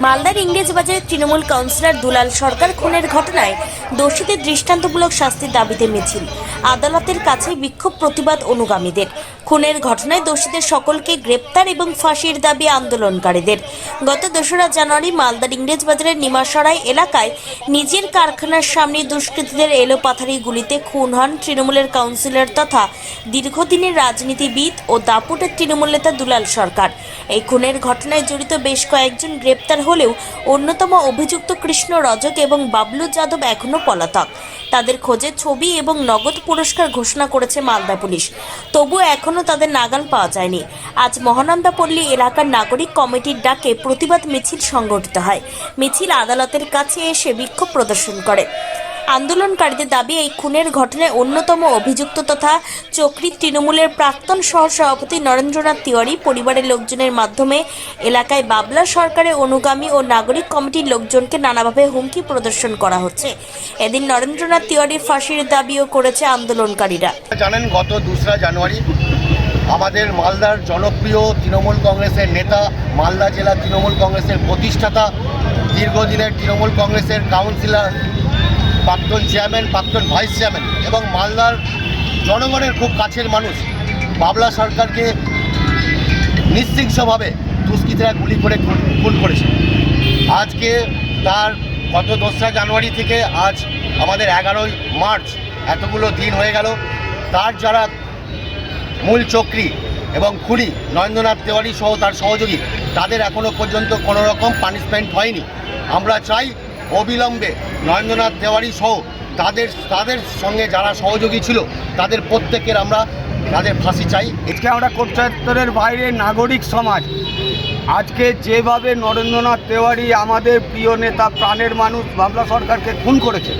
মালদার ইংরেজবাজারের তৃণমূল কাউন্সিলর দুলাল সরকার খুনের ঘটনায় দোষীদের দৃষ্টান্তমূলক শাস্তির দাবিতে মিছিল। আদালতের কাছে বিক্ষোভ প্রতিবাদ অনুগামীদের। খুনের ঘটনায় দোষীদের সকলকে গ্রেপ্তার এবং ফাঁসির দাবি আন্দোলনকারীদের। গত দোসরা জানুয়ারি মালদার ইংরেজবাজারের নিমাসরাই এলাকায় নিজের কারখানার সামনে দুষ্কৃতীদের এলোপাথারি গুলিতে খুন হন তৃণমূলের কাউন্সিলর তথা দীর্ঘদিনের রাজনীতিবিদ ও দাপুটের তৃণমূল নেতা দুলাল সরকার। এই খুনের ঘটনায় জড়িত বেশ কয়েকজন গ্রেপ্তার হলেও অন্যতম অভিযুক্ত কৃষ্ণ রজক এবং বাবলু যাদব এখনও পলাতক। তাদের খোঁজে ছবি এবং নগদ পুরস্কার ঘোষণা করেছে মালদা পুলিশ। তবু এখনও তাদের নাগাল পাওয়া যায়নি। আজ মহানন্দা পল্লী এলাকার নাগরিক কমিটির ডাকে প্রতিবাদ মিছিল সংগঠিত হয়। মিছিল আদালতের কাছে এসে বিক্ষোভ প্রদর্শন করে। আন্দোলনকারীদের দাবি, এই খুনের ঘটনায় অন্যতম অভিযুক্ত তথা চক্রী তৃণমূলের প্রাক্তন সহ সভাপতি নরেন্দ্রনাথ তিওয়ারি, পরিবারের লোকজনের মাধ্যমে এলাকায় বাবলা সরকারের অনুগামী ও নাগরিক কমিটির লোকজনকে নানাভাবে হুমকি প্রদর্শন করা হচ্ছে। এদিন নরেন্দ্রনাথ তিওয়ারির ফাঁসির দাবিও করেছে আন্দোলনকারীরা। জানেন, গত দোসরা জানুয়ারি আমাদের মালদার জনপ্রিয় তৃণমূল কংগ্রেসের নেতা, মালদা জেলা তৃণমূল কংগ্রেসের প্রতিষ্ঠাতা, দীর্ঘদিনের তৃণমূল কংগ্রেসের কাউন্সিলর প্রাক্তন চেয়ারম্যান, প্রাক্তন ভাইস চেয়ারম্যান এবং মালদার জনগণের খুব কাছের মানুষ, বাবলা সরকারকে নিশ্চিংসভাবে দুষ্কৃতীরা গুলি করে খুন করেছে। আজকে তার গত দোসরা জানুয়ারি থেকে আজ আমাদের এগারোই মার্চ এতগুলো দিন হয়ে গেল। তার যারা মূল চক্রী এবং খুনি নরেন্দ্রনাথ তেওয়ারি সহ তার সহযোগী, তাদের এখনও পর্যন্ত কোনো রকম পানিশমেন্ট হয়নি। আমরা চাই অবিলম্বে নরেন্দ্রনাথ তেওয়ারি সহ তাদের তাদের সঙ্গে যারা সহযোগী ছিল, তাদের প্রত্যেকের আমরা, তাদের ফাঁসি চাই। আজকে আমরা কোটচাত্তরের বাইরে নাগরিক সমাজ। আজকে যেভাবে নরেন্দ্রনাথ তেওয়ারি আমাদের প্রিয় নেতা, প্রাণের মানুষ, বাবলা সরকারকে খুন করেছে,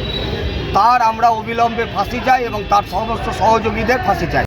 তার আমরা অবিলম্বে ফাঁসি চাই এবং তার সমস্ত সহযোগীদের ফাঁসি চাই।